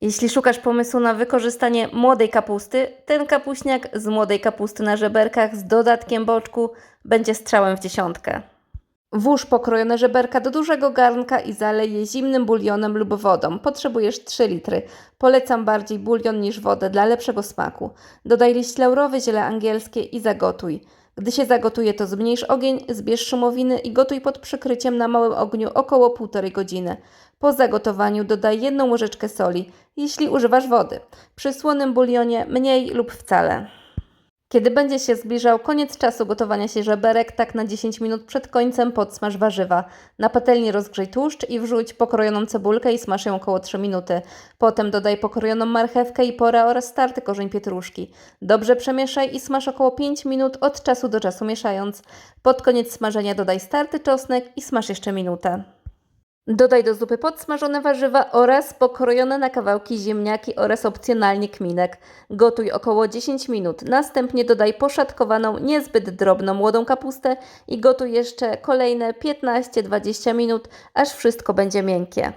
Jeśli szukasz pomysłu na wykorzystanie młodej kapusty, ten kapuśniak z młodej kapusty na żeberkach z dodatkiem boczku będzie strzałem w dziesiątkę. Włóż pokrojone żeberka do dużego garnka i zalej je zimnym bulionem lub wodą. Potrzebujesz 3 litry. Polecam bardziej bulion niż wodę dla lepszego smaku. Dodaj liść laurowy, ziele angielskie i zagotuj. Gdy się zagotuje, to zmniejsz ogień, zbierz szumowiny i gotuj pod przykryciem na małym ogniu około 1,5 godziny. Po zagotowaniu dodaj jedną łyżeczkę soli, jeśli używasz wody. Przy słonym bulionie mniej lub wcale. Kiedy będzie się zbliżał koniec czasu gotowania się żeberek, tak na 10 minut przed końcem podsmaż warzywa. Na patelni rozgrzej tłuszcz i wrzuć pokrojoną cebulkę i smaż ją około 3 minuty. Potem dodaj pokrojoną marchewkę i porę oraz starty korzeń pietruszki. Dobrze przemieszaj i smaż około 5 minut od czasu do czasu mieszając. Pod koniec smażenia dodaj starty czosnek i smaż jeszcze minutę. Dodaj do zupy podsmażone warzywa oraz pokrojone na kawałki ziemniaki oraz opcjonalnie kminek. Gotuj około 10 minut. Następnie dodaj poszatkowaną, niezbyt drobną młodą kapustę i gotuj jeszcze kolejne 15-20 minut, aż wszystko będzie miękkie.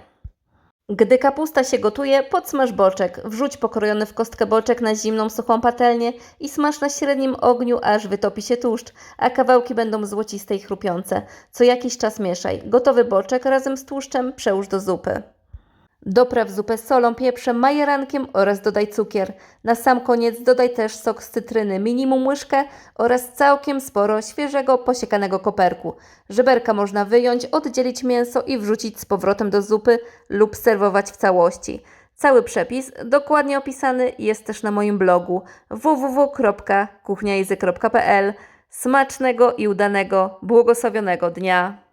Gdy kapusta się gotuje, podsmaż boczek. Wrzuć pokrojony w kostkę boczek na zimną, suchą patelnię i smaż na średnim ogniu, aż wytopi się tłuszcz, a kawałki będą złociste i chrupiące. Co jakiś czas mieszaj. Gotowy boczek razem z tłuszczem przełóż do zupy. Dopraw zupę solą, pieprzem, majerankiem oraz dodaj cukier. Na sam koniec dodaj też sok z cytryny, minimum łyżkę oraz całkiem sporo świeżego, posiekanego koperku. Żeberka można wyjąć, oddzielić mięso i wrzucić z powrotem do zupy lub serwować w całości. Cały przepis, dokładnie opisany, jest też na moim blogu www.kuchniajzy.pl. Smacznego i udanego, błogosławionego dnia!